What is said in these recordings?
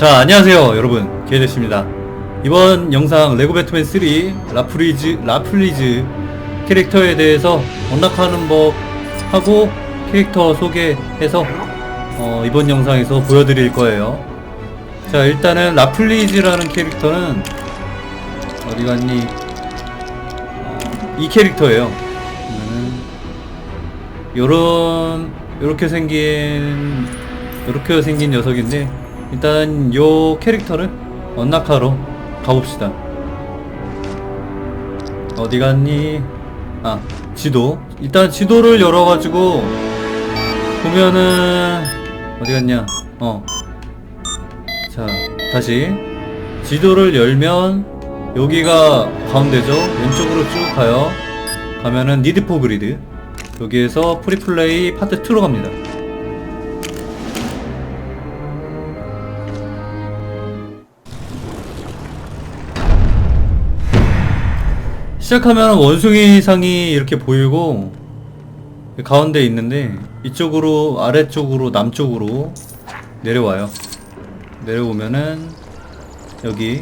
자 안녕하세요 여러분. 게이데스입니다. 이번 영상 레고 배트맨 3 라플리즈 라플리즈 캐릭터에 대해서 언락하는 법 하고 캐릭터 소개해서 어, 이번 영상에서 보여드릴 거예요. 자 일단은 라플리즈라는 캐릭터는 어디 갔니? 어, 이 캐릭터예요. 요런 요렇게 생긴 요렇게 생긴 녀석인데 일단 요 캐릭터를 언락하러 가봅시다. 어디 갔니? 아 지도. 일단 지도를 열어가지고 보면은 어디 갔냐? 어. 자 다시. 지도를 열면 여기가 가운데죠? 왼쪽으로 쭉 가요. 가면은 니드포 그리드. 여기에서 프리플레이 파트 2로 갑니다 시작하면 원숭이 상이 이렇게 보이고 가운데 있는데 이쪽으로 아래쪽으로 남쪽으로 내려와요. 내려오면은 여기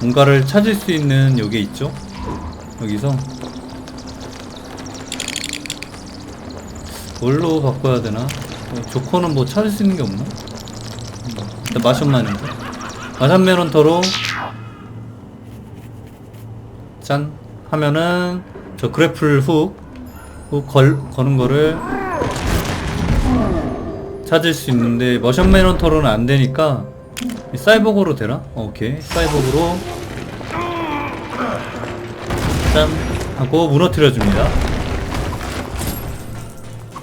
뭔가를 찾을 수 있는 요게 있죠? 여기서 뭘로 바꿔야 되나? 어, 조커는 뭐 찾을 수 있는 게 없나? 음, 일단 마션만인데. 마션맨 헌터로 짠 하면은 저 그래플 훅, 훅 걸, 거는 거를 찾을 수 있는데 머션맨 헌터로는 안 되니까 이 사이버그로 되나? 어, 오케이. 사이버그로. 짠. 하고 무너뜨려 줍니다.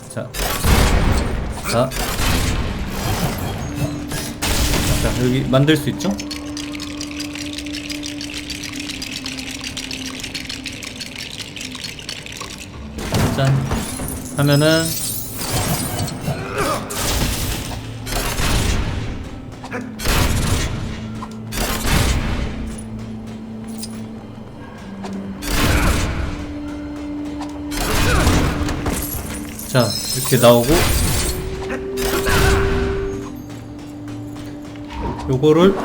자, 자, 자 여기 만들 수 있죠? 짠. 하면은 자 이렇게 나오고 요거를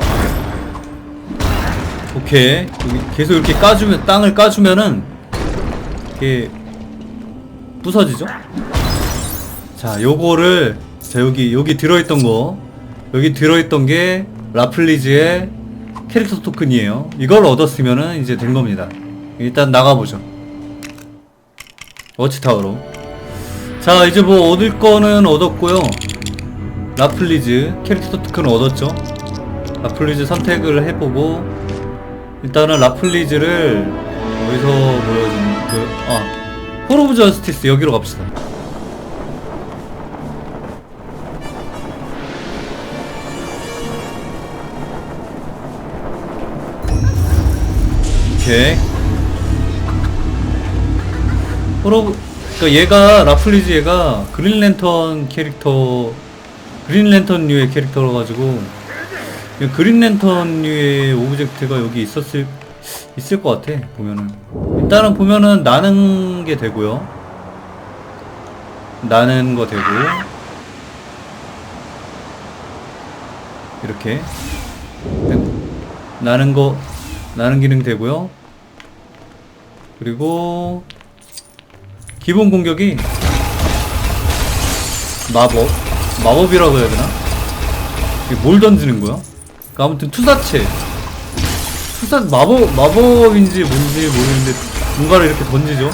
오케이. 계속 이렇게 까주면 땅을 까주면은 이게 부서지죠? 자, 요거를 자 여기 여기 들어있던 거 여기 들어있던 게 라플리즈의 캐릭터 토큰이에요. 이걸 얻었으면은 이제 된 겁니다. 일단 나가보죠. 워치타워로. 자, 이제 뭐 얻을 거는 얻었고요. 라플리즈 캐릭터 토큰 얻었죠. 라플리즈 선택을 해보고 일단은 라플리즈를 어디서 보여준 그 아. 홀 오브 저스티스 여기로 갑시다. 오케이. 홀 오브 그니까 얘가 라플리즈 얘가 그린랜턴 캐릭터 그린랜턴류의 캐릭터라 가지고 그린랜턴류의 오브젝트가 여기 있었을 있을 것 같아 보면은. 일단은 보면은 나는 게 되고요. 나는 거 되고. 이렇게. 나는 거 나는 기능 되고요. 그리고 기본 공격이 마법. 마법이라고 해야 되나? 이게 뭘 던지는 거야? 그러니까 아무튼 투사체. 투사 마법 마법인지 뭔지 모르겠는데 뭔가를 이렇게 던지죠.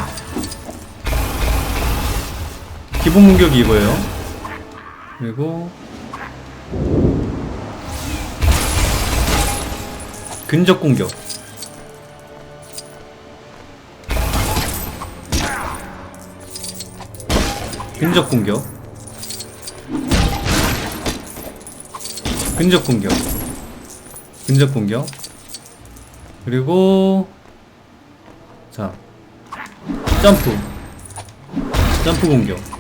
기본 공격이 이거예요. 그리고 근접 공격. 근접 공격. 근접 공격. 근접 공격. 그리고 자 점프 점프 공격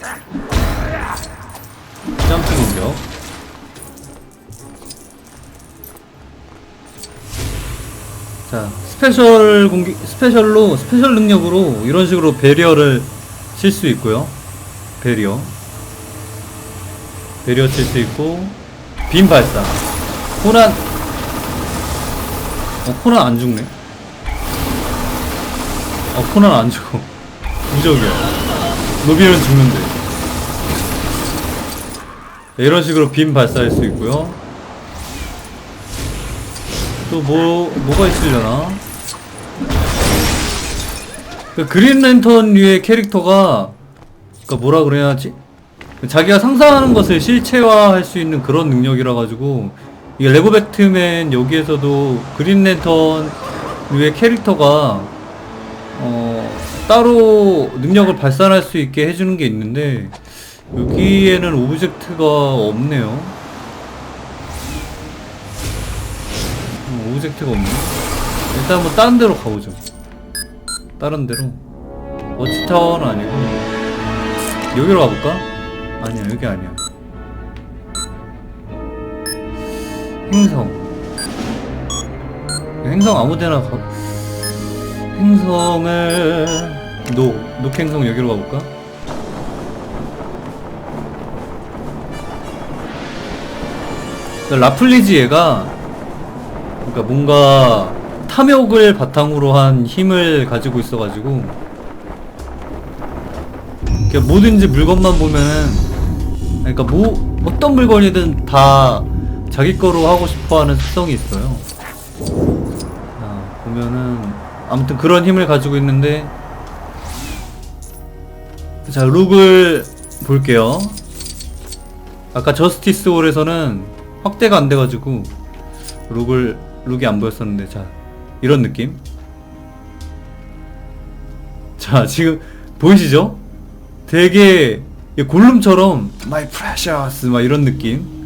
공격 자 스페셜 공격 스페셜로 스페셜 능력으로 이런 식으로 배리어를 칠 수 있고요. 배리어. 배리어 칠 수 있고 빔 발사. 호란 어 코난 안 죽네. 어 코난 안 죽어. 무적이야. 노비는 죽는데. 네, 이런 식으로 빔 발사할 수 있고요. 또 뭐 뭐가 있으려나? 그 그린 랜턴 류의 캐릭터가 그니까 뭐라 그래야지? 자기가 상상하는 것을 실체화할 수 있는 그런 능력이라 가지고 이게 레고 배트맨 여기에서도 그린 랜턴 류의 캐릭터가 어 따로 능력을 발산할 수 있게 해주는 게 있는데 여기에는 오브젝트가 없네요. 음, 오브젝트가 없네. 일단 한번 다른 데로 가보죠. 다른 데로. 워치타워는 아니고 여기로 가볼까? 아니야 여기 아니야. 행성. 행성 아무데나 가. 행성을 노 녹행성 여기로 가볼까? 라플리지 얘가 그러니까 뭔가 탐욕을 바탕으로 한 힘을 가지고 있어가지고 그러니까 뭐든지 물건만 보면은 그러니까 뭐 어떤 물건이든 다 자기 거로 하고 싶어하는 습성이 있어요. 자, 보면은 아무튼 그런 힘을 가지고 있는데 자 룩을 볼게요. 아까 저스티스 홀에서는 확대가 안 돼가지고 룩을 룩이 안 보였었는데 자 이런 느낌. 자 지금 보이시죠? 되게 이 골룸처럼 My precious 막 이런 느낌.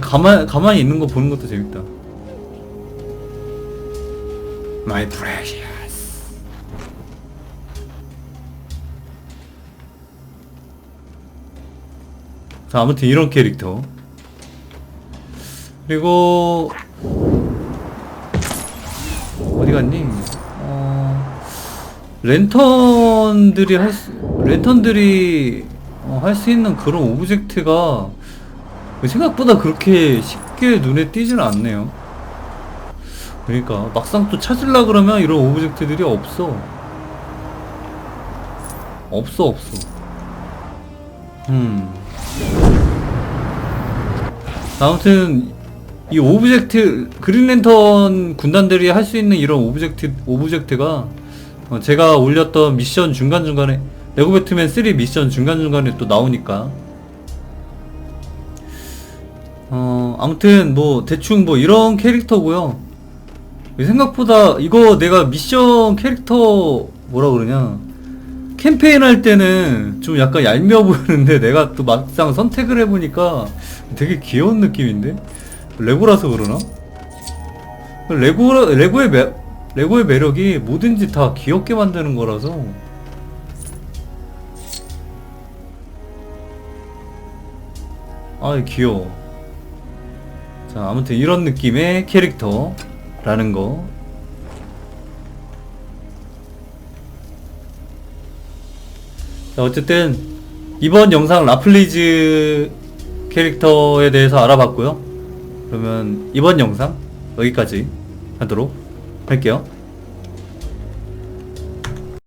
가만 가만히 있는 거 보는 것도 재밌다. My precious. 자 아무튼 이런 캐릭터. 그리고 어디 갔니? 어 랜턴들이 할 수, 랜턴들이 어, 할수 있는 그런 오브젝트가 생각보다 그렇게 쉽게 눈에 띄지는 않네요. 그러니까 막상 또 찾으려 그러면 이런 오브젝트들이 없어. 없어 없어. 음. 아무튼 이 오브젝트 그린랜턴 군단들이 할 수 있는 이런 오브젝트 오브젝트가 어, 제가 올렸던 미션 중간 중간에 레고 배트맨 3 미션 중간 중간에 또 나오니까 어 아무튼 뭐 대충 뭐 이런 캐릭터고요. 생각보다 이거 내가 미션 캐릭터 뭐라 그러냐 캠페인 할 때는 좀 약간 얄미워 보이는데 내가 또 막상 선택을 해보니까 되게 귀여운 느낌인데 레고라서 그러나? 레고 레고의 매, 레고의 매력이 뭐든지 다 귀엽게 만드는 거라서 아 귀여워. 자 아무튼 이런 느낌의 캐릭터라는 거. 어쨌든 이번 영상 라플리즈 캐릭터에 대해서 알아봤고요. 그러면 이번 영상 여기까지 하도록 할게요.